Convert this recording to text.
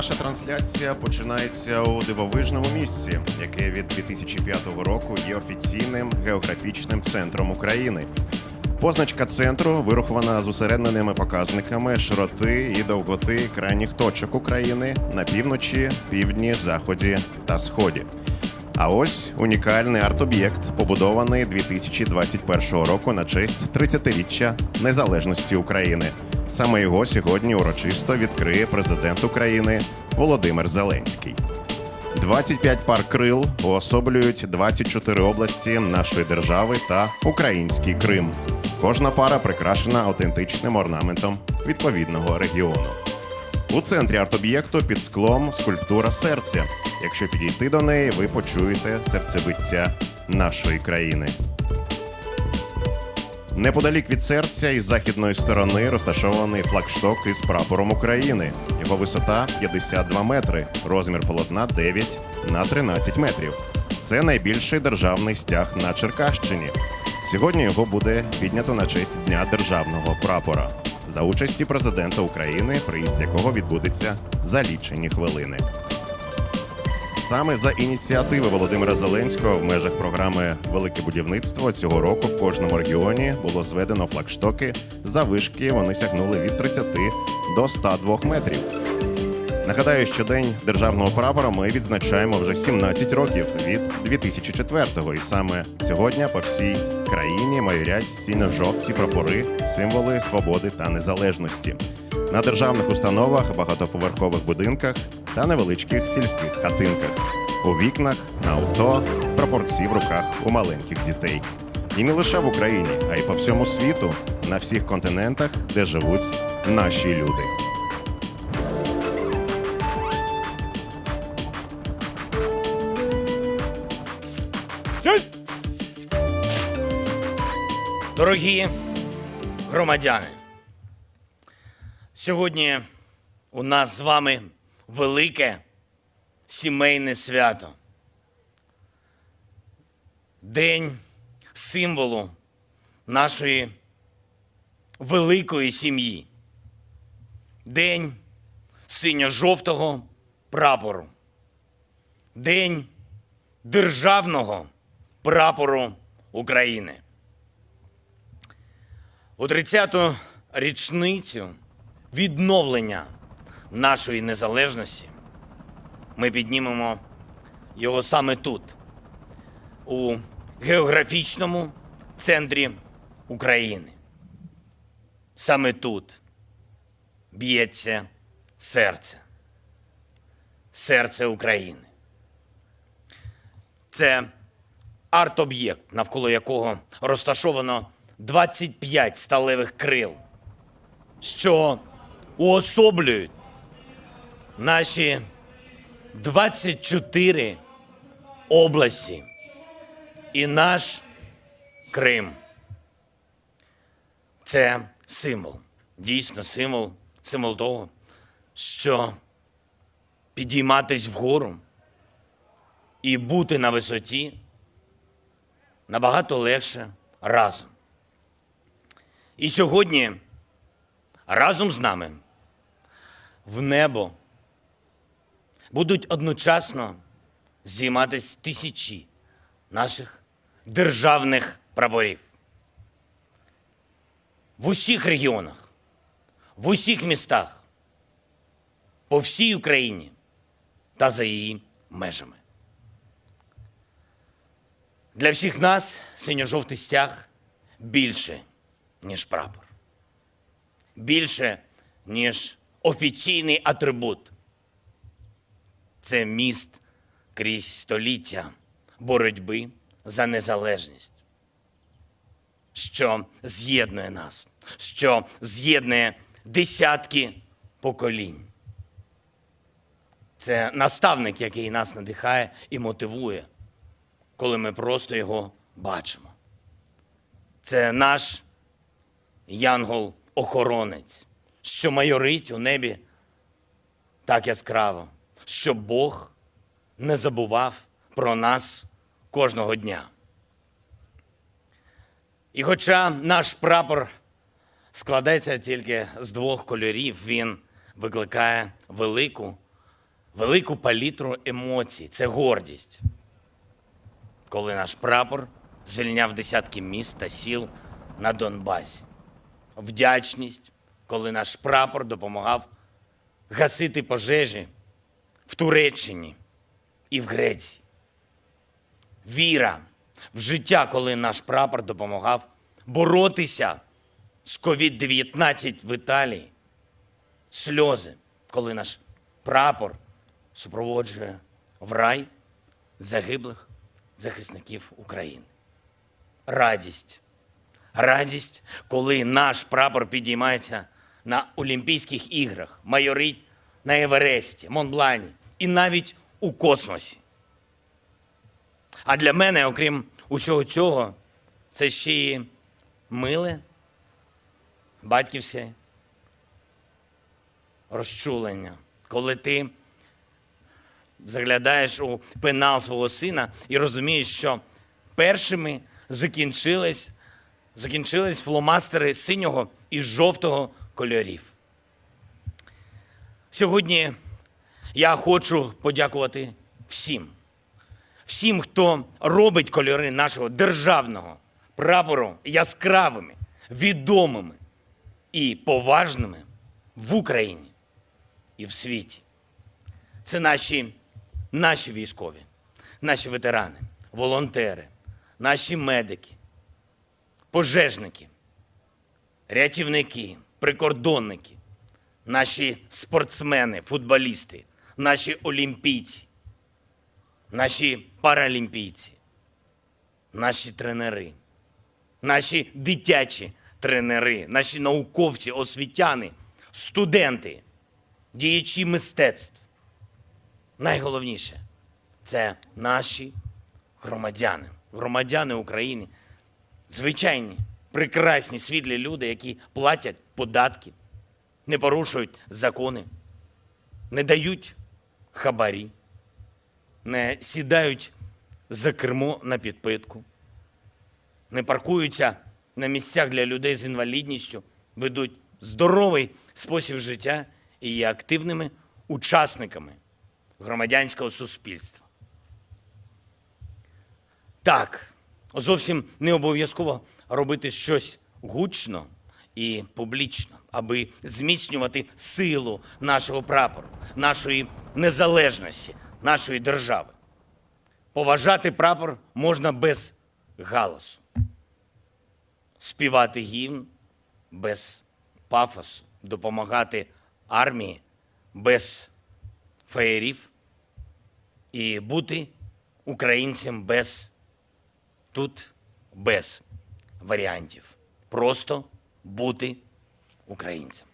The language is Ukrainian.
Наша трансляція починається у дивовижному місці, яке від 2005 року є офіційним географічним центром України. Позначка центру вирахована з усередненими показниками широти і довготи крайніх точок України на півночі, півдні, заході та сході. А ось унікальний арт-об'єкт, побудований 2021 року на честь 30-річчя незалежності України. Саме його сьогодні урочисто відкриє президент України Володимир Зеленський. 25 пар крил уособлюють 24 області нашої держави та український Крим. Кожна пара прикрашена аутентичним орнаментом відповідного регіону. У центрі арт-об'єкту під склом скульптура серця. Якщо підійти до неї, ви почуєте серцебиття нашої країни. Неподалік від серця із західної сторони розташований флагшток із прапором України. Його висота 52 метри, розмір полотна 9 на 13 метрів. Це найбільший державний стяг на Черкащині. Сьогодні його буде піднято на честь Дня державного прапора за участі президента України, приїзд якого відбудеться за лічені хвилини. Саме за ініціативи Володимира Зеленського в межах програми Велике будівництво цього року в кожному регіоні було зведено флагштоки. Завишки вони сягнули від 30 до 102 метрів. Нагадаю, що День державного прапора ми відзначаємо вже 17 років від 2004-го. І саме сьогодні по всій країні майорять сіньо-жовті прапори, символи свободи та незалежності. На державних установах, багатоповерхових будинках та невеличких сільських хатинках. У вікнах, на авто, прапорці в руках у маленьких дітей. І не лише в Україні, а й по всьому світу, на всіх континентах, де живуть наші люди. Дорогі громадяни, сьогодні у нас з вами велике сімейне свято. День символу нашої великої сім'ї. День синьо-жовтого прапору. День державного прапору України. У 30-ту річницю відновлення нашої незалежності ми піднімемо його саме тут, у географічному центрі України. Саме тут б'ється серце. Серце України. Це арт-об'єкт, навколо якого розташовано 25 сталевих крил, що уособлюють наші 24 області і наш Крим. Це символ, дійсно символ, символ того, що підійматись вгору і бути на висоті набагато легше разом. І сьогодні разом з нами в небо будуть одночасно здійматись тисячі наших державних прапорів. В усіх регіонах, в усіх містах, по всій Україні та за її межами. Для всіх нас синьо-жовтий стяг більше, ніж прапор. Більше, ніж офіційний атрибут. Це міст крізь століття боротьби за незалежність, що з'єднує нас, що з'єднує десятки поколінь. Це наставник, який нас надихає і мотивує, коли ми просто його бачимо. Це наш янгол-охоронець, що майорить у небі так яскраво, щоб Бог не забував про нас кожного дня. І хоча наш прапор складається тільки з двох кольорів, він викликає велику велику палітру емоцій. Це гордість. Коли наш прапор звільняв десятки міст та сіл на Донбасі. Вдячність, коли наш прапор допомагав гасити пожежі в Туреччині і в Греції. Віра в життя, коли наш прапор допомагав боротися з COVID-19 в Італії. Сльози, коли наш прапор супроводжує в рай загиблих захисників України. Радість. Радість, коли наш прапор підіймається на Олімпійських іграх, майорить на Евересті, Монблані і навіть у космосі. А для мене, окрім усього цього, це ще і миле, батьківське розчулення, коли ти заглядаєш у пенал свого сина і розумієш, що першими закінчились, закінчились фломастери синього і жовтого кольорів. Сьогодні я хочу подякувати всім, всім, хто робить кольори нашого державного прапору яскравими, відомими і поважними в Україні і в світі. Це наші, наші військові, наші ветерани, волонтери, наші медики, пожежники, рятівники, прикордонники, наші спортсмени, футболісти, наші олімпійці, наші паралімпійці, наші тренери, наші дитячі тренери, наші науковці, освітяни, студенти, діячі мистецтв. Найголовніше це наші громадяни, громадяни України, звичайні, прекрасні, світлі люди, які платять податки, не порушують закони, не дають хабарі, не сідають за кермо на підпитку, не паркуються на місцях для людей з інвалідністю, ведуть здоровий спосіб життя і є активними учасниками громадянського суспільства. Так, зовсім не обов'язково робити щось гучно і публічно, аби зміцнювати силу нашого прапору, нашої незалежності, нашої держави. Поважати прапор можна без галасу, співати гімн без пафосу, допомагати армії без феєрів і бути українцем без тут без варіантів. Просто бути українцем.